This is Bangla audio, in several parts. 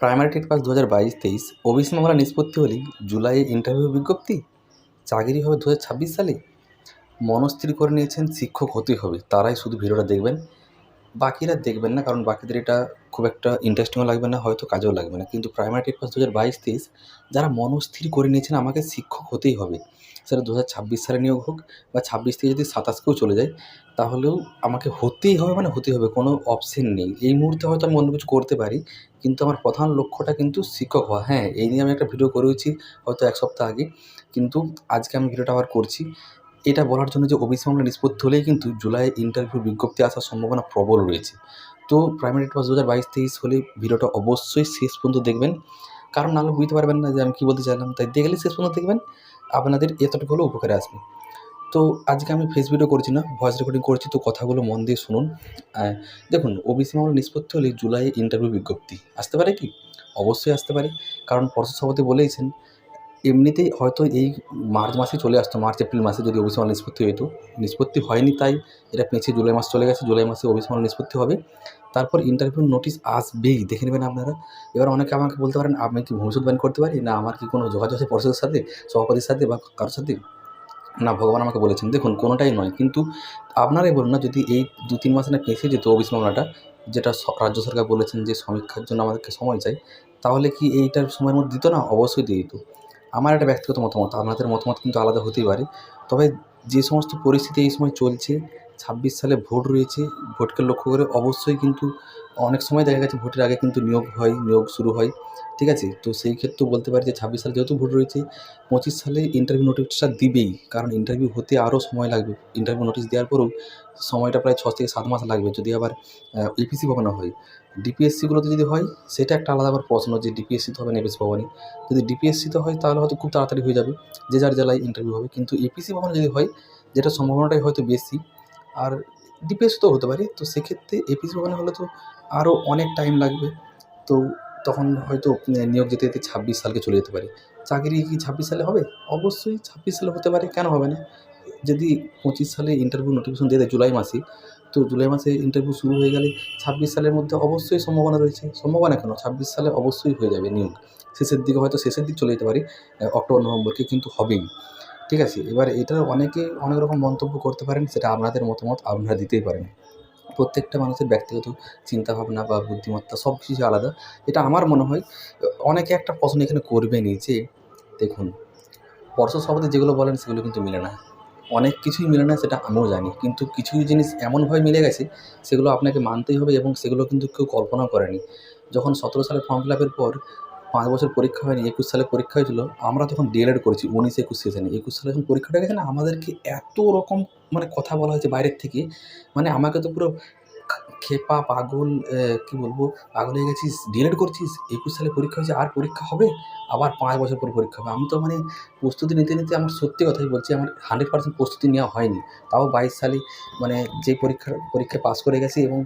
প্রাইমারি টেট পাস দু হাজার বাইশ, তেইশ ওবিসি মামলা নিষ্পত্তি হলেই জুলাইয়ে ইন্টারভিউ বিজ্ঞপ্তি? চাকরি হবে দু ছাব্বিশ সালে? মনস্থির করে নিয়েছেন শিক্ষক হতেই হবে, তারাই শুধু ভিডিওটা দেখবেন। বাকিরা দেখবেন না, কারণ বাকিদের এটা খুব একটা ইন্টারেস্টিংও লাগবে না, হয়তো কাজেও লাগবে না। কিন্তু প্রাইমারি টেট পাস দু হাজার বাইশ, তেইশ, যারা মনস্থির করে নিয়েছেন, আমাকে শিক্ষক হতেই হবে। সেটা দু হাজার ছাব্বিশ সালে নিয়োগ হোক বা ছাব্বিশ থেকে যদি সাতাশকেও চলে যায়, তাহলেও আমাকে হতেই হবে মানে হতেই হবে, কোনো অপশন নেই। এই মুহূর্তে হয়তো আমি অন্য কিছু করতে পারি, কিন্তু আমার প্রধান লক্ষ্যটা কিন্তু শিক্ষক হওয়া। হ্যাঁ এই নিয়ে আমি একটা ভিডিও করেওছি হয়তো এক সপ্তাহ আগে, কিন্তু আজকে আমি ভিডিওটা আবার করছি। এটা বলার জন্য যে ওবিসি মামলা নিষ্পত্তি হলেই কিন্তু জুলাই ইন্টারভিউ বিজ্ঞপ্তি আসার সম্ভাবনা প্রবল রয়েছে। তো প্রাইমারি পাস দু হাজার বাইশ তেইশ হলে ভিডিওটা অবশ্যই শেষ পর্যন্ত দেখবেন। কারণ নাহলে বুঝতে পারবেন না যে আমি কী বলতে চাইলাম। তাই দেখলে শেষ পর্যন্ত দেখবেন আপনাদের এতটুকু হলেও উপকারে আসবে। তো আজকে আমি ফেস ভিডিও করছি না ভয়েস রেকর্ডিং করছি, তো কথাগুলো মন দিয়ে শুনুন। দেখুন ওবিসি মামলা নিষ্পত্তি হলে জুলাই ইন্টারভিউ বিজ্ঞপ্তি। আসতে পারে কি? অবশ্যই আসতে পারে। কারণ পর্ষদ সভাপতি বলেইছেন এমনিতেই হয়তো এই মার্চ মাসে চলে আসতো, মার্চ, এপ্রিল মাসে যদি ওবিসি নিষ্পত্তি হতো নিষ্পত্তি হয়নি তাই এটা পেঁচিয়ে জুলাই মাস চলে গেছে, জুলাই মাসে ওবিসি নিষ্পত্তি হবে। তারপর ইন্টারভিউ নোটিশ আসবেই, দেখে নেবেন আপনারা। এবার অনেকে আমাকে বলতে পারেন, আমি কি ভবিষ্যৎ ব্যান করতে পারি? না, আমার কি কোনো যোগাযোগ আছে পর্ষদের সাথে সভাপতির সাথে বা কারোর সাথে? না, ভগবান আমাকে বলেছেন। দেখুন, কোনোটাই নয়। কিন্তু আপনারাই বলুন না, যদি এই দু তিন মাসে না পেঁচিয়ে যেত ওবিসি মামলাটা, যেটা রাজ্য সরকার বলেছেন যে সমীক্ষার জন্য আমাদেরকে সময় চাই, তাহলে কি এইটার সময়ের মধ্যে দিত না? অবশ্যই দিয়ে দিত। আমার একটা ব্যক্তিগত মতামত আপনাদের মতামত কিন্তু আলাদা হতেই পারে। তবে যে সমস্ত পরিস্থিতি এই সময় চলছে ছাব্বিশ সালে ভোট রয়েছে, ভোটকে লক্ষ্য করে অবশ্যই কিন্তু অনেক সময় দেখা গেছে ভোটের আগে কিন্তু নিয়োগ হয়, নিয়োগ শুরু হয়, ঠিক আছে? তো সেই ক্ষেত্রেও বলতে পারি যে ছাব্বিশ সালে যেহেতু ভোট রয়েছে, পঁচিশ সালে ইন্টারভিউ নোটিশটা দিবেই, কারণ ইন্টারভিউ হতে আরও সময় লাগবে। ইন্টারভিউ নোটিশ দেওয়ার পরেও সময়টা প্রায় ছ থেকে সাত মাস লাগবে যদি আবার এপিসি ভবনে হয়। ডিপিএসসিগুলোতে যদি হয়, সেটা একটা আলাদা আবার প্রশ্ন যে ডিপিএসসিতে হবে না এপিসি ভবনে। যদি ডিপিএসসিতে হয়, তাহলে হয়তো খুব তাড়াতাড়ি হয়ে যাবে, যে যার জেলায় ইন্টারভিউ হবে। কিন্তু এপিসি ভবনে যদি হয়, যেটা সম্ভাবনাটাই হয়তো বেশি আর ডিপিএসসিতেও হতে পারে। তো সেক্ষেত্রে এপিসি ভবনে হলে তো আরও অনেক টাইম লাগবে। তো তখন হয়তো নিয়োগ যেতে যেতে ছাব্বিশ সালকে চলে যেতে পারে। চাকরি কি ছাব্বিশ সালে হবে? অবশ্যই ছাব্বিশ সালে হতে পারে, কেন হবে না? যদি পঁচিশ সালে ইন্টারভিউ নোটিফিকেশন দিয়ে দেয় জুলাই মাসে, তো জুলাই মাসে ইন্টারভিউ শুরু হয়ে গেলে ছাব্বিশ সালের মধ্যে অবশ্যই সম্ভাবনা রয়েছে। সম্ভাবনা কেন? ছাব্বিশ সালে অবশ্যই হয়ে যাবে নিয়োগ শেষের দিকে হয়তো শেষের দিক চলে যেতে পারি অক্টোবর, নভেম্বরকে কিন্তু হবেই। ঠিক আছে? এবার এটার অনেকে অনেক রকম মন্তব্য করতে পারেন, সেটা আপনাদের মতামত আপনারা দিতেই পারেন। প্রত্যেকটা মানুষের ব্যক্তিগত চিন্তাভাবনা বা বুদ্ধিমত্তা সব কিছু আলাদা। এটা আমার মনে হয়, অনেকে একটা প্রশ্ন এখানে করবেনই যে, দেখুন পর্ষদ সভাপতি যেগুলো বলেন সেগুলো কিন্তু মিলে না। অনেক কিছুই মিলে না, সেটা আমিও জানি। কিন্তু কিছু জিনিস এমনভাবে মিলে গেছে, সেগুলো আপনাকে মানতেই হবে এবং সেগুলো কিন্তু কেউ কল্পনা করেনি। যখন সতেরো সালে ফর্ম ফিল আপের পর পাঁচ বছর পরীক্ষা হয়নি, একুশ সালে পরীক্ষা হয়েছিল, আমরা তখন ডিএলএড করেছি, উনিশ, একুশ সেশনে একুশ সালে যখন পরীক্ষাটা গেছে না, আমাদেরকে এত রকম মানে কথা বলা হয়েছে বাইরের থেকে মানে আমাকে তো পুরো খেপা পাগল কি বলব, পাগল হয়ে গেছিস, ডিএলএড করছিস, একুশ সালে পরীক্ষা হয়েছে, আর পরীক্ষা হবে? আবার পাঁচ বছর পর পরীক্ষা হবে। আমি তো মানে প্রস্তুতি নিতে নিতে আমার সত্যি কথাই বলছি, আমার হান্ড্রেড পার্সেন্ট প্রস্তুতি নেওয়া হয়নি। তাও বাইশ সালে মানে যে পরীক্ষার পরীক্ষায় পাস করে গেছি এবং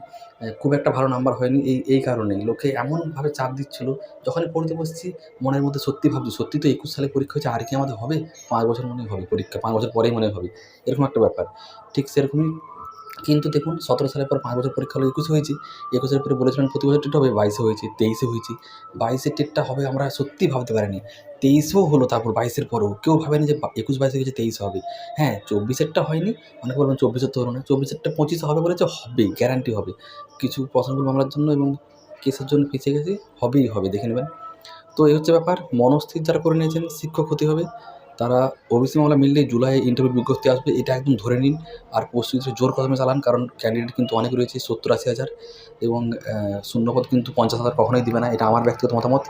খুব একটা ভালো নাম্বার হয়নি এই এই কারণেই লোকে এমনভাবে চাপ দিচ্ছিল, যখনই পড়তে বসছি, মনের মধ্যে সত্যি ভাবছি, সত্যি তো একুশ সালে পরীক্ষা হয়েছে, আর কি আমাদের হবে? পাঁচ বছর মনে হবে পরীক্ষা, পাঁচ বছর পরেই মনে হবে। এরকম একটা ব্যাপার। ঠিক সেরকমই কিন্তু দেখুন, সতেরো সালের পর পাঁচ বছর পরীক্ষা হলো, একুশে হয়েছে। একুশের পরে বলেছিলেন প্রতি বছর টেট হবে, বাইশে হয়েছে, তেইশে হয়েছে। বাইশের টেটটা হবে আমরা সত্যি ভাবতে পারিনি। তেইশেও হলো তারপর বাইশের পরেও। কেউ ভাবেনি যে একুশ বাইশে গেছে, তেইশে হবে। হ্যাঁ চব্বিশেরটা হয়নি, অনেকে বলবেন চব্বিশের তো হলো না। চব্বিশেরটা পঁচিশে হবে বলেছে হবেই গ্যারান্টি হবে। কিছু প্রশ্নগুলো মামলার জন্য এবং কেসের জন্য পিছিয়ে গেছে, হবেই হবে, দেখে নেবেন। তো এই হচ্ছে ব্যাপার। মনস্থির যারা করে নিয়েছেন, শিক্ষক হতে হবে। তারা ওবিসি মামলা মিললেই জুলাই ইন্টারভিউ বিজ্ঞপ্তি আসবে, এটা একদম ধরে নিন। আর প্রস্তুতি জোর কদমে চালান, কারণ ক্যান্ডিডেট কিন্তু অনেক রয়েছে, সত্তর আশি হাজার। এবং শূন্যপদ কিন্তু পঞ্চাশ হাজার কখনোই দিবে না, এটা আমার ব্যক্তিগত মতামত।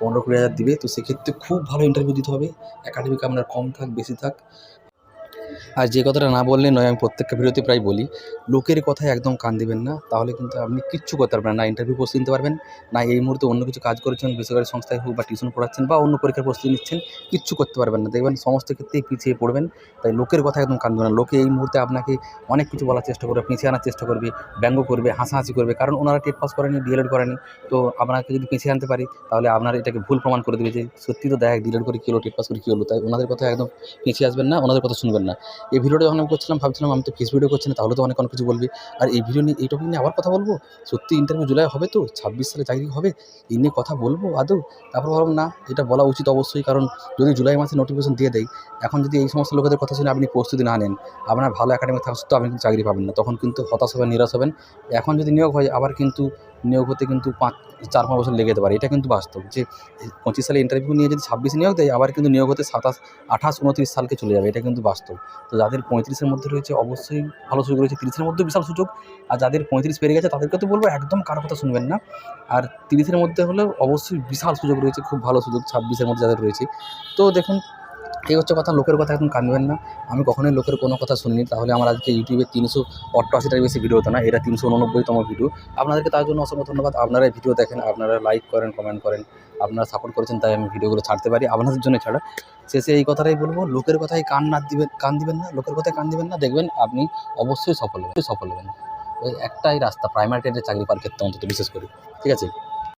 পনেরো কুড়ি হাজার দিবে, তো সেক্ষেত্রে খুব ভালো ইন্টারভিউ দিতে হবে। একাডেমিক আপনার কম থাক, বেশি থাক। আর যে কথাটা না বললে নয়, আমি প্রত্যেকটা ভিডিওতে প্রায় বলি, লোকের কথায় একদম কান দিবেন না, তাহলে কিন্তু আপনি কিচ্ছু করতে পারবেন না ইন্টারভিউ প্রস্তুতি নিতে পারবেন, না এই মুহূর্তে অন্য কিছু কাজ করেছেন বেসরকারি সংস্থায় হোক বা টিউশন পড়াচ্ছেন বা অন্য পরীক্ষার প্রস্তুতি নিচ্ছেন, কিচ্ছু করতে পারবেন না। দেখবেন সমস্ত ক্ষেত্রেই পিছিয়ে পড়বেন, তাই লোকের কথা একদম কান দেবেন না। লোকে এই মুহূর্তে আপনাকে অনেক কিছু বলার চেষ্টা করবে, পিছিয়ে আনার চেষ্টা করবে, ব্যঙ্গ করবে, হাসাহাসি করবে, কারণ ওনারা টেট পাস করেনি ডিএলএড করেনি, তো আপনাকে যদি পিছিয়ে আনতে পারি, তাহলে আপনার এটাকে ভুল প্রমাণ করে দেবে যে সত্যি তো দেখ ডিএলএড করে কী হলো টেট পাস করে কী হলো, তাই ওনাদের কথা একদম পিছিয়ে আসবেন না, ওনাদের কথা শুনবেন না। এই ভিডিওটা যখন আমি করছিলাম, ভাবছিলাম আমি তো ফেস ভিডিও করছি না, তাহলে তো অনেক অনেক কিছু বলবি। আর এই ভিডিও নিয়ে, এই টপিক নিয়ে আবার কথা বলব? সত্যি ইন্টারভিউ জুলাই হবে তো? ছাব্বিশ সালে চাকরি হবে? এই নিয়ে কথা বলব আদৌ? তারপর ভাবলাম, না, এটা বলা উচিত অবশ্যই, কারণ যদি জুলাই মাসে নোটিফিকেশন দিয়ে দেয় এখন যদি এই সমস্ত লোকেদের কথা শুনে আপনি প্রস্তুতি না নেন, আপনার ভালো একাডেমি থাকা সত্ত্বেও আপনি চাকরি পাবেন না। তখন কিন্তু হতাশ হবেন, নিরাশ হবেন। এখন যদি নিয়োগ হয়, আবার কিন্তু নিয়োগ হতে কিন্তু পাঁচ, চার পাঁচ বছর লেগে যেতে পারে। এটা কিন্তু বাস্তব যে পঁচিশ সালে ইন্টারভিউ নিয়ে যদি ছাব্বিশে নিয়োগ দেয়, আবার কিন্তু নিয়োগ হতে সাতাশ, আঠাশ, উনত্রিশ সালকে চলে যাবে। এটা কিন্তু বাস্তব। তো যাদের পঁয়ত্রিশের মধ্যে রয়েছে, অবশ্যই ভালো সুযোগ রয়েছে। তিরিশের মধ্যে বিশাল সুযোগ। আর যাদের পঁয়ত্রিশ পেরে গেছে, তাদেরকে তো বলব, একদম কারও কথা শুনবেন না। আর তিরিশের মধ্যে হলেও অবশ্যই বিশাল সুযোগ রয়েছে, খুব ভালো সুযোগ ছাব্বিশের মধ্যে যাদের রয়েছে। তো দেখুন এই হচ্ছে কথা, লোকের কথা একদম কানবেন না। আমি কখনোই লোকের কোনো কথা শুনিনি। তাহলে আমার আজকে ইউটিউবে তিনশো অষ্টআশিটার বেশি ভিডিও হতো না এটা তিনশো উননব্বইতম ভিডিও আপনাদেরকে তার জন্য অসংখ্য ধন্যবাদ। আপনারা ভিডিও দেখেন, আপনারা লাইক করেন কমেন্ট করেন, আপনারা সাপোর্ট করেছেন, তাই আমি ভিডিওগুলো ছাড়তে পারি। আপনাদের জন্য ছাড়া। শেষে এই কথাটাই বলব, লোকের কথায় কান না দিবেন, কান দিবেন না, লোকের কথায় কান দিবেন না। দেখবেন আপনি অবশ্যই সফল হবেন। সফল হবেন। ওই একটাই রাস্তা প্রাইমারি টেটের চাকরি পাওয়ার ক্ষেত্রে অন্তত, বিশেষ করে। ঠিক আছে?